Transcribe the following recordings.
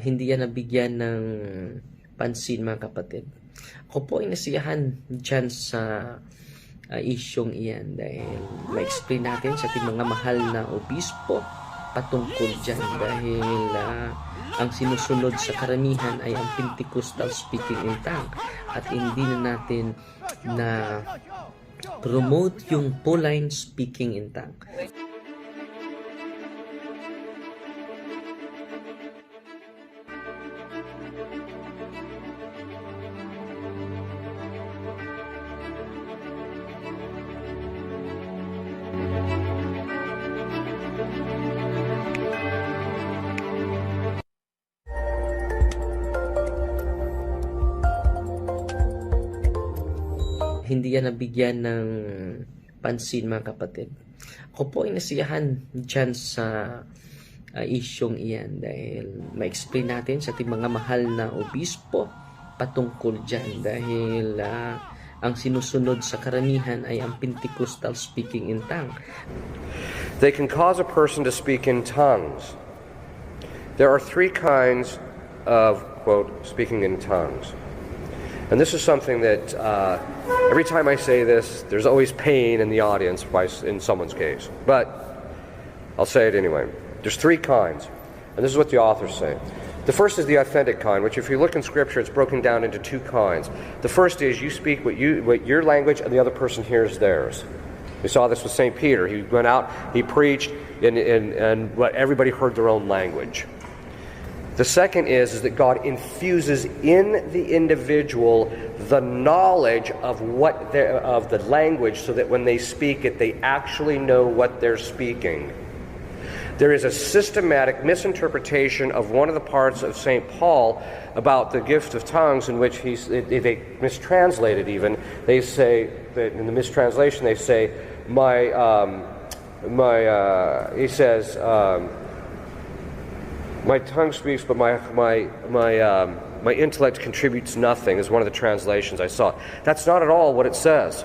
hindi yan nabigyan ng pansin mga kapatid. Ako po ay nasiyahan dyan sa uh, isyong iyan dahil ma-explain natin sa ating mga mahal na obispo patungkol dyan dahil uh, ang sinusunod sa karamihan ay ang Pentecostal speaking in tongue at hindi na natin na promote yung Pauline speaking in tongue. Hindi yan nabigyan ng pansin mga kapatid. Ako po ay nasiyahan dyan sa uh, isyong iyan dahil ma-explain natin sa ating mga mahal na obispo patungkol dyan dahil uh, ang sinusunod sa karamihan ay ang Pentecostal speaking in tongue. They can cause a person to speak in tongues. There are three kinds of, quote, speaking in tongues. And this is something that uh, every time I say this, there's always pain in the audience in someone's case. But I'll say it anyway. There's three kinds. And this is what the authors say. The first is the authentic kind, which if you look in Scripture, it's broken down into two kinds. The first is you speak what, you, what your language and the other person hears theirs. We saw this with St. Peter. He went out, he preached, and, and, and what everybody heard their own language. The second is, is that God infuses in the individual the knowledge of what of the language so that when they speak it, they actually know what they're speaking. There is a systematic misinterpretation of one of the parts of St. Paul about the gift of tongues, in which he's, they, mistranslate it even. They say, that in the mistranslation, they say, my, um, my uh, he says, um, my tongue speaks, but my, my, my, um, my intellect contributes nothing, is one of the translations I saw. That's not at all what it says.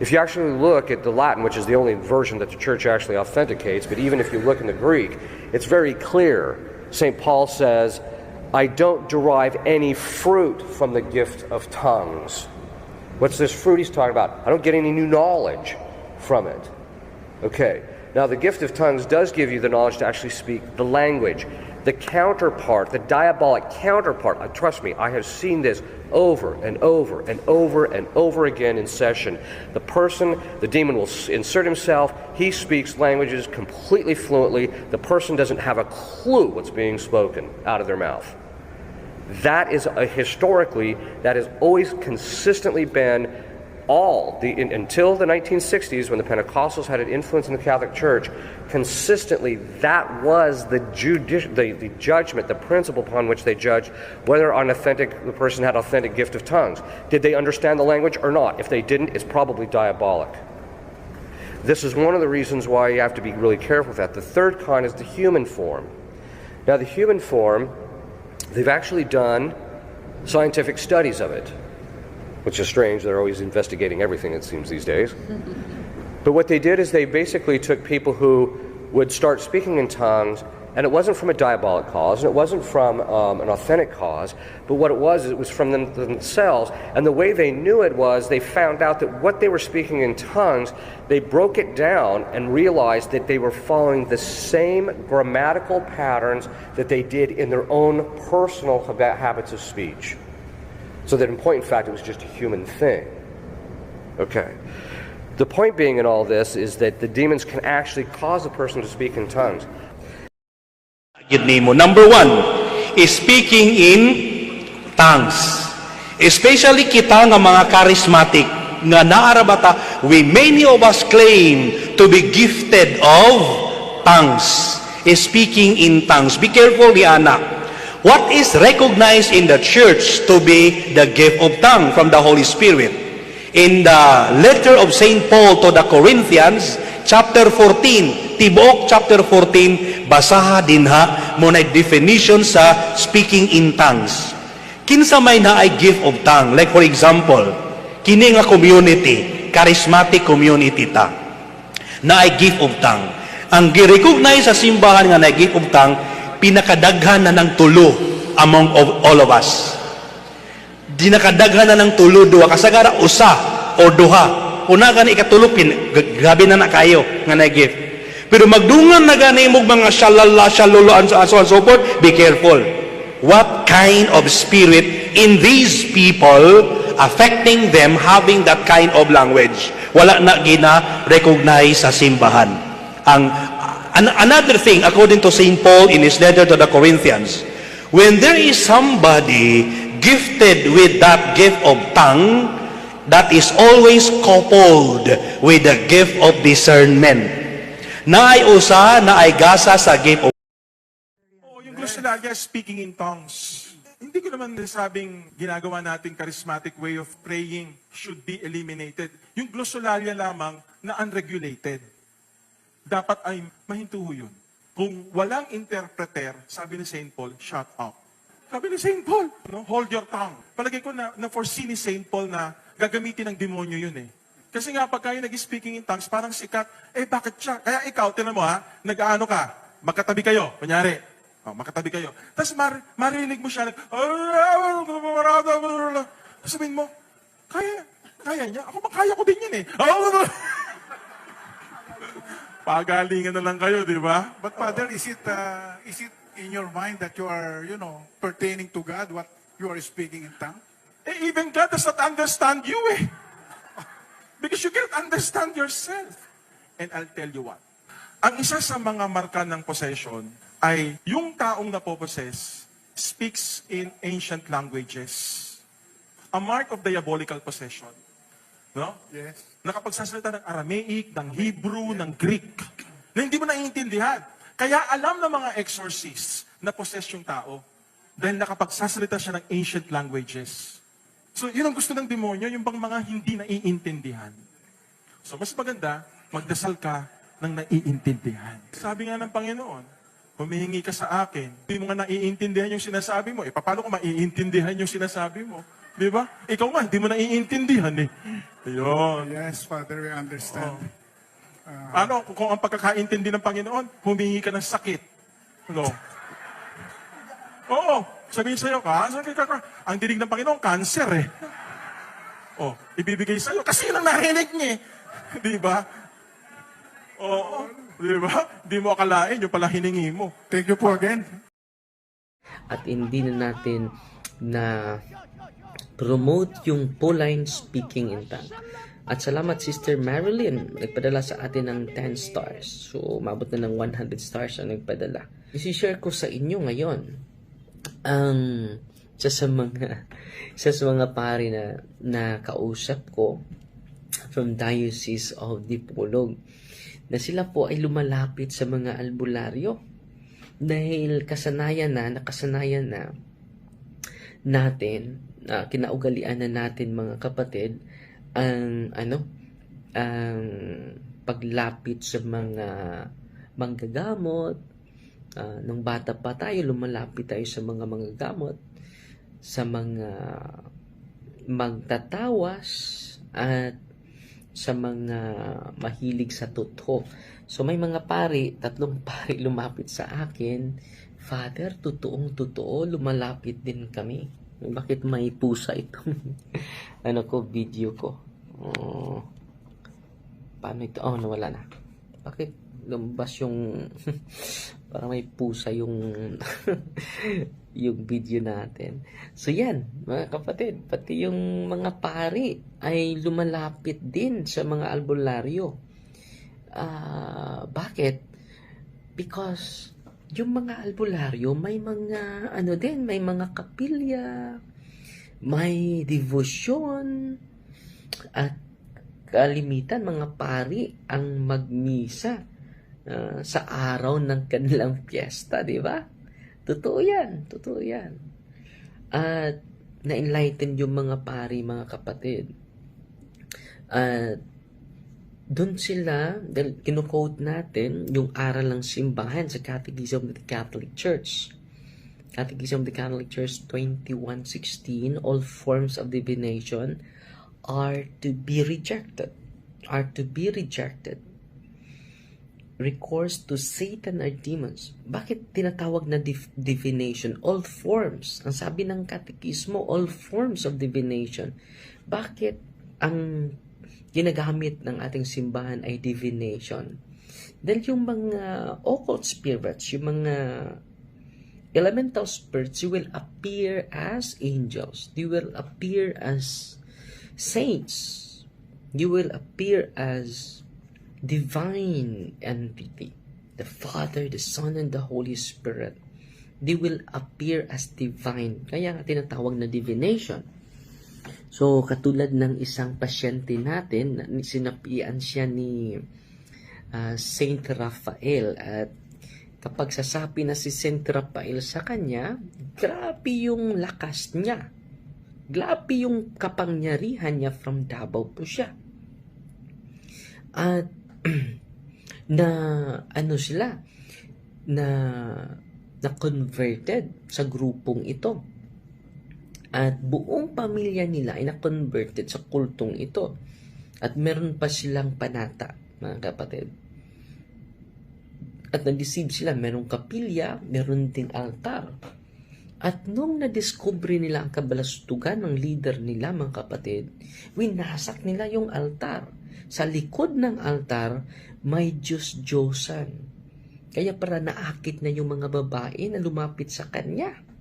If you actually look at the Latin, which is the only version that the church actually authenticates, but even if you look in the Greek, it's very clear. St. Paul says, I don't derive any fruit from the gift of tongues. What's this fruit he's talking about? I don't get any new knowledge from it. Okay. Now, the gift of tongues does give you the knowledge to actually speak the language. The counterpart, the diabolic counterpart, uh, trust me, I have seen this over and over and over and over again in session. The person, the demon will insert himself, he speaks languages completely fluently. The person doesn't have a clue what's being spoken out of their mouth. That is a, historically, that has always consistently been all the in, until the 1960s when the Pentecostals had an influence in the Catholic Church. Consistently, that was the, judi- the the judgment, the principle upon which they judged whether an authentic the person had authentic gift of tongues. Did they understand the language or not? If they didn't, it's probably diabolic. This is one of the reasons why you have to be really careful with that. The third kind is the human form. Now, the human form, they've actually done scientific studies of it, which is strange. They're always investigating everything, it seems, these days. But what they did is they basically took people who would start speaking in tongues, and it wasn't from a diabolic cause, and it wasn't from um, an authentic cause, but what it was, it was from them, themselves. And the way they knew it was they found out that what they were speaking in tongues, they broke it down and realized that they were following the same grammatical patterns that they did in their own personal habits of speech. So that in point in fact, it was just a human thing. Okay. The point being in all this is that the demons can actually cause a person to speak in tongues. Number one is speaking in tongues. Especially kita nga mga charismatic nga naarabata, we many of us claim to be gifted of tongues. Is speaking in tongues. Be careful, Liana. What is recognized in the church to be the gift of tongue from the Holy Spirit? In the letter of St. Paul to the Corinthians, chapter 14, Tibuok chapter 14, basaha dinha mo na definition sa speaking in tongues. Kinsa may na ay gift of tongue. Like for example, kini nga community, charismatic community ta, na ay gift of tongue. Ang gi-recognize sa simbahan nga na gift of tongue, pinakadaghan na ng tulo among of, all of us. Di nakadaghan na ng tulo duha kasagara usa o duha. Una gani ikatulo pin g- grabe na na kayo nga na gift. Pero magdungan na gani mo mga shalala shalolo and so, and so, and so forth, be careful. What kind of spirit in these people affecting them having that kind of language? Wala na gina recognize sa simbahan. Ang an- another thing according to St. Paul in his letter to the Corinthians, when there is somebody gifted with that gift of tongue, that is always coupled with the gift of discernment. Naay usa, naay gasa sa gift of Oo, yung glossolalia, speaking in tongues. Hindi ko naman sabing ginagawa nating charismatic way of praying should be eliminated. Yung glossolalia lamang na unregulated. Dapat ay mahintuho yun. Kung walang interpreter, sabi ni St. Paul, shut up. Sabi ni St. Paul, no, hold your tongue. Palagay ko na, na foresee ni St. Paul na gagamitin ng demonyo yun eh. Kasi nga, pag kayo nag-speaking in tongues, parang sikat, eh bakit siya? Kaya ikaw, tinan mo ha, nag-ano ka, magkatabi kayo, kunyari, oh, makatabi kayo. Tapos mar marinig mo siya, nag, sabihin mo, kaya, kaya niya? Ako makaya ko din yun eh. Pagalingan na lang kayo, di ba? But Father, is it uh, is it in your mind that you are, you know, pertaining to God what you are speaking in tongue? Eh, even God does not understand you eh. Because you cannot understand yourself. And I'll tell you what. Ang isa sa mga marka ng possession ay yung taong napopossess speaks in ancient languages. A mark of diabolical possession. No? Yes. nakapagsasalita ng Aramaic, ng Hebrew, ng Greek, na hindi mo naiintindihan. Kaya alam ng mga exorcists na possess yung tao dahil nakapagsasalita siya ng ancient languages. So, yun ang gusto ng demonyo, yung bang mga hindi naiintindihan. So, mas maganda, magdasal ka ng naiintindihan. Sabi nga ng Panginoon, humihingi ka sa akin, hindi mo nga naiintindihan yung sinasabi mo. Eh, paano ko maiintindihan yung sinasabi mo? Di ba? Ikaw nga, hindi mo naiintindihan eh. Ayun. Yes, Father, we understand. Ano, kung, ang pagkakaintindi ng Panginoon, humingi ka ng sakit. No. Oo, sabihin sa'yo sabi ka, ka, ang dinig ng Panginoon, cancer eh. Oh, ibibigay sa'yo, kasi yun ang narinig niya eh. Di ba? Oo, di ba? Di mo akalain, yung pala hiningi mo. Thank you po again. at hindi na natin na promote yung Pauline speaking in tongue. At salamat Sister Marilyn, nagpadala sa atin ng 10 stars. So, umabot na ng 100 stars ang nagpadala. Isi-share ko sa inyo ngayon ang isa sa mga isa sa mga pari na nakausap ko from Diocese of Dipolog na sila po ay lumalapit sa mga albularyo dahil kasanayan na, nakasanayan na natin, na kinaugalian na natin mga kapatid, ang ano, ang paglapit sa mga manggagamot. Ah, nung bata pa tayo, lumalapit tayo sa mga manggagamot, sa mga magtatawas, at sa mga mahilig sa totoo. So may mga pari, tatlong pari lumapit sa akin, Father, totoong totoo, lumalapit din kami. Bakit may pusa itong ano ko, video ko? Oh, paano ito? Oh, nawala na. Bakit lumabas yung parang may pusa yung yung video natin. So yan, mga kapatid, pati yung mga pari ay lumalapit din sa mga albularyo. Ah, bakit? Because yung mga albularyo may mga ano din, may mga kapilya, may devotion at kalimitan mga pari ang magmisa ah, sa araw ng kanilang piyesta, di ba? Totoo yan, totoo yan. At na-enlighten yung mga pari, mga kapatid. At doon sila, dahil kinukote natin yung aral ng simbahan sa Catechism of the Catholic Church. Catechism of the Catholic Church 2116, all forms of divination are to be rejected. Are to be rejected. recourse to Satan or demons. Bakit tinatawag na div- divination? All forms. Ang sabi ng katekismo, all forms of divination. Bakit ang ginagamit ng ating simbahan ay divination? Dahil yung mga occult spirits, yung mga elemental spirits, you will appear as angels. They will appear as saints. You will appear as divine entity. The Father, the Son, and the Holy Spirit. They will appear as divine. Kaya tinatawag na divination. So, katulad ng isang pasyente natin, na sinapian siya ni ah, Saint Raphael at kapag sasapi na si Saint Raphael sa kanya, grabe yung lakas niya. Grabe yung kapangyarihan niya from Davao po siya. At na ano sila na na converted sa grupong ito. At buong pamilya nila ay na-converted sa kultong ito. At meron pa silang panata, mga kapatid. At na-deceive sila, merong kapilya, meron ding altar. At nung na-discover nila ang kabalastugan ng leader nila, mga kapatid, winasak nila yung altar. Sa likod ng altar, may Diyos Diyosan. Kaya para naakit na yung mga babae na lumapit sa kanya.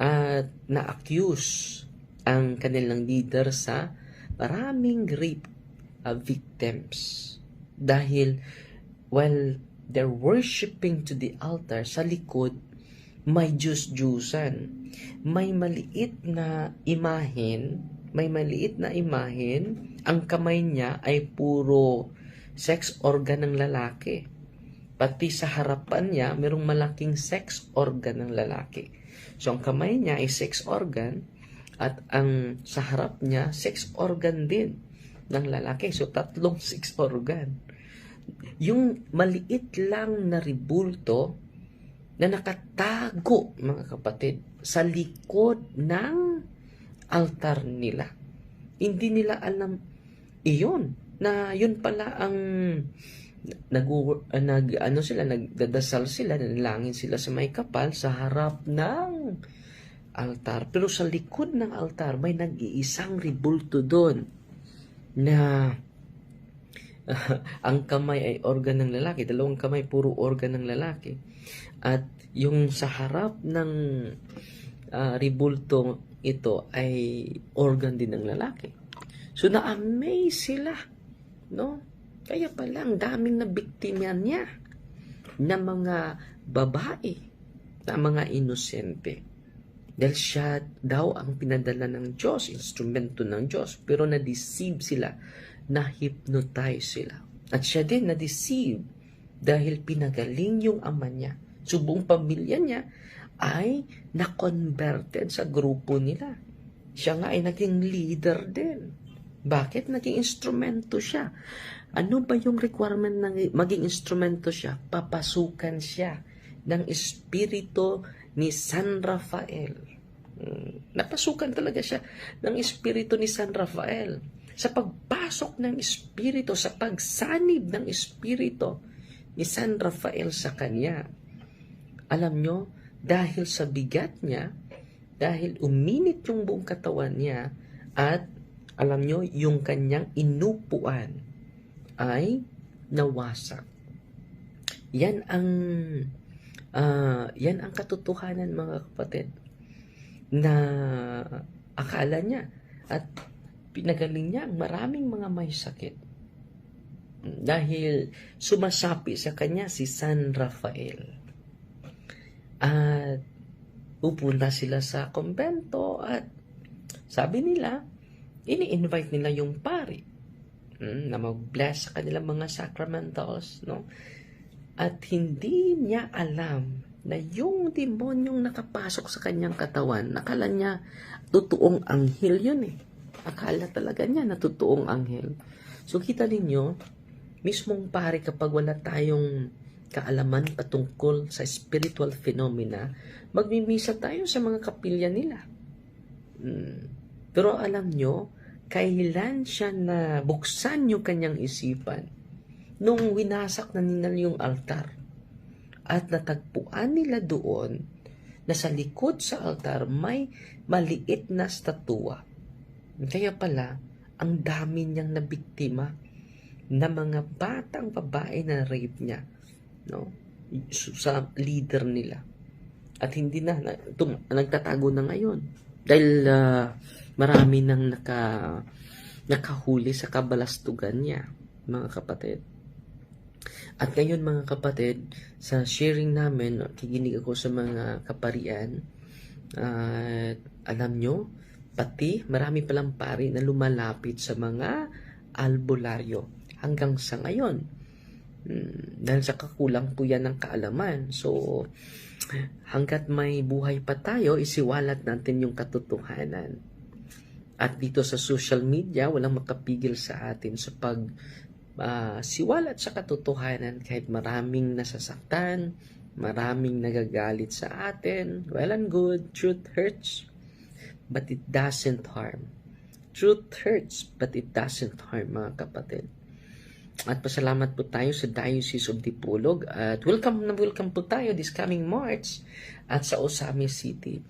At na-accuse ang kanilang leader sa maraming rape uh, victims. Dahil while they're worshiping to the altar, sa likod, may Diyos-Diyusan. May maliit na imahen, may maliit na imahen, ang kamay niya ay puro sex organ ng lalaki. Pati sa harapan niya, merong malaking sex organ ng lalaki. So, ang kamay niya ay sex organ at ang sa harap niya, sex organ din ng lalaki. So, tatlong sex organ. Yung maliit lang na ribulto na nakatago, mga kapatid, sa likod ng altar nila. Hindi nila alam iyon na yun pala ang nag, uh, nag ano sila nagdadasal sila nanalangin sila sa may kapal sa harap ng altar. Pero sa likod ng altar may nag-iisang ribulto doon na ang kamay ay organ ng lalaki dalawang kamay puro organ ng lalaki. At yung sa harap ng uh, ribulto ito ay organ din ng lalaki. So na-amaze sila no kaya pala ang daming nabiktima niya na mga babae, na mga inosente. Dahil siya daw ang pinadala ng Diyos, instrumento ng Diyos. Pero na-deceive sila, na-hypnotize sila. At siya din na-deceive dahil pinagaling yung ama niya. So buong pamilya niya ay na-converted sa grupo nila. Siya nga ay naging leader din. Bakit? Naging instrumento siya. Ano ba yung requirement ng maging instrumento siya? Papasukan siya ng espiritu ni San Rafael. Hmm, Napasukan talaga siya ng espiritu ni San Rafael. Sa pagpasok ng espiritu, sa pagsanib ng espiritu ni San Rafael sa kanya. Alam nyo, dahil sa bigat niya, dahil uminit yung buong katawan niya, at alam nyo, yung kanyang inupuan ay nawasak. Yan ang uh, yan ang katotohanan mga kapatid na akala niya at pinagaling niya ang maraming mga may sakit dahil sumasapi sa kanya si San Rafael at pupunta sila sa kumbento at sabi nila ini-invite nila yung pari mm, na mag-bless sa kanilang mga sacramentals, no? At hindi niya alam na yung demonyong nakapasok sa kanyang katawan, nakala niya totoong anghel yun eh. Akala talaga niya na totoong anghel. So kita ninyo, mismong pare kapag wala tayong kaalaman patungkol sa spiritual phenomena, magmimisa tayo sa mga kapilya nila. Hmm. Pero alam nyo, kailan siya na buksan yung kanyang isipan, nung winasak na nila yung altar. At natagpuan nila doon na sa likod sa altar may maliit na statua. Kaya pala, ang dami niyang nabiktima na mga batang babae na rape niya no sa leader nila at hindi na, tum, nagtatago na ngayon dahil ah, marami nang naka nakahuli sa kabalastugan niya mga kapatid at ngayon mga kapatid sa sharing namin kikinig ako sa mga kaparian at alam nyo pati marami palang pari na lumalapit sa mga albularyo hanggang sa ngayon. Hmm, dahil sa kakulang po yan ng kaalaman. So, hanggat may buhay pa tayo, isiwalat natin yung katotohanan. At dito sa social media, walang makapigil sa atin sa pag ah, siwalat sa katotohanan kahit maraming nasasaktan, maraming nagagalit sa atin. Well and good, truth hurts, but it doesn't harm. Truth hurts, but it doesn't harm, mga kapatid. At pasalamat po tayo sa Diocese of Dipolog at welcome na welcome po tayo this coming March at sa Osamis City.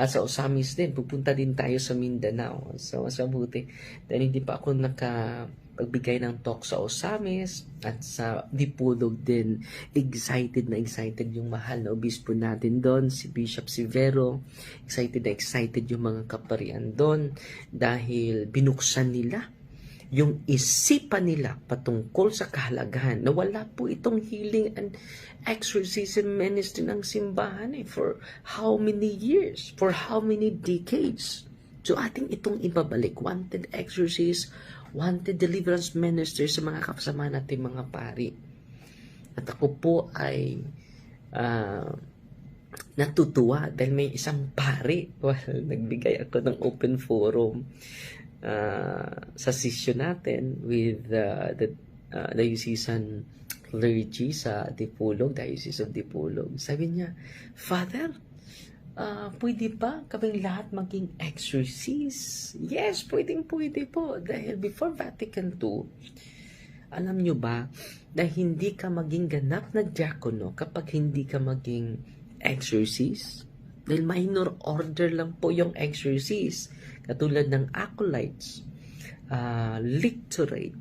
At sa Osamis din, pupunta din tayo sa Mindanao. So, mas mabuti. Dahil hindi pa ako nakapagbigay ng talk sa Osamis at sa Dipolog din. Excited na excited yung mahal na obispo natin doon, si Bishop Severo. Excited na excited yung mga kaparian doon dahil binuksan nila yung isipan nila patungkol sa kahalagahan na wala po itong healing and exorcism ministry ng simbahan eh, for how many years, for how many decades. So ating itong ibabalik, wanted exorcist, wanted deliverance minister sa mga kasama natin mga pari. At ako po ay ah, natutuwa dahil may isang pari. Well, nagbigay ako ng open forum uh, sa session natin with uh, the uh, diocesan clergy sa Dipolog, Diocese of Dipolog. Sabi niya, Father, uh, pwede ba kaming lahat maging exorcist? Yes, pwedeng pwede po. Dahil before Vatican II, alam nyo ba, na hindi ka maging ganap na diakono kapag hindi ka maging exorcist? Dahil minor order lang po yung exorcist. Katulad ng acolytes, uh, lictorate,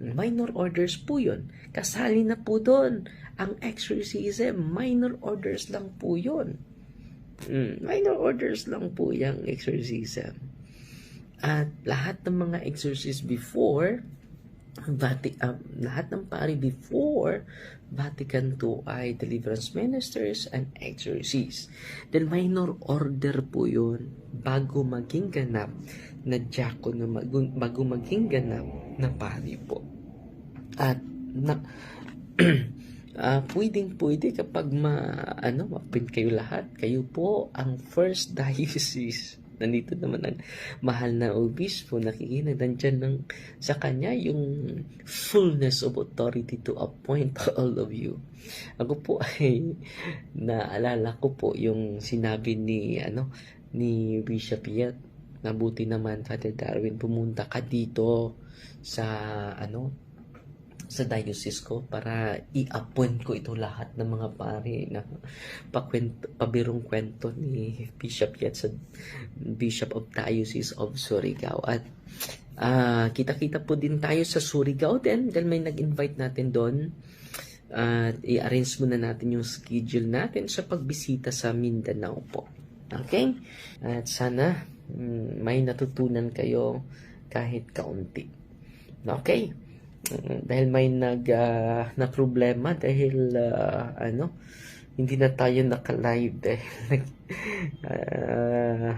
minor orders po yun. Kasali na po doon. Ang exorcism, minor orders lang po yun. Mm, minor orders lang po yung exorcism. At lahat ng mga exorcists before, Vati- um, lahat ng pari before Vatican II ay deliverance ministers and exorcists. Then minor order po yun bago maging ganap na diakon na mag- bago maging ganap na pari po. At na ah pwedeng pwede kapag ma ano ma-print kayo lahat kayo po ang first diocese nandito naman ang mahal na obispo nakikinig nandyan ng sa kanya yung fullness of authority to appoint all of you. Ako po ay naalala ko po yung sinabi ni ano ni Bishop Yet nabuti naman Father Darwin pumunta ka dito sa ano sa diocese ko para i-appoint ko ito lahat ng mga pari na pakwento, pabirong kwento ni Bishop Yet sa Bishop of Diocese of Surigao. At ah, kita-kita po din tayo sa Surigao din dahil may nag-invite natin doon. At i-arrange muna natin yung schedule natin sa pagbisita sa Mindanao po. Okay? At sana mm, may natutunan kayo kahit kaunti. Okay? Dahil may nag ah, na problema dahil ah, ano hindi na tayo naka-live dahil ah,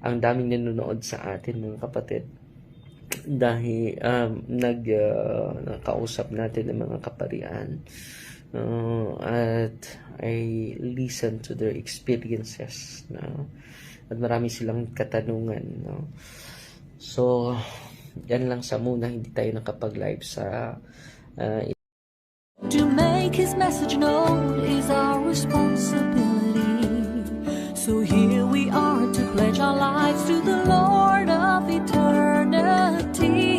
ang daming nanonood sa atin mga kapatid dahil um, nag ah, nakausap natin ng mga kaparian uh, at I listen to their experiences no? at marami silang katanungan no? so yan lang sa muna, hindi tayo nakapag-live sa uh, To make his message known is our responsibility. So here we are to pledge our lives to the Lord of eternity.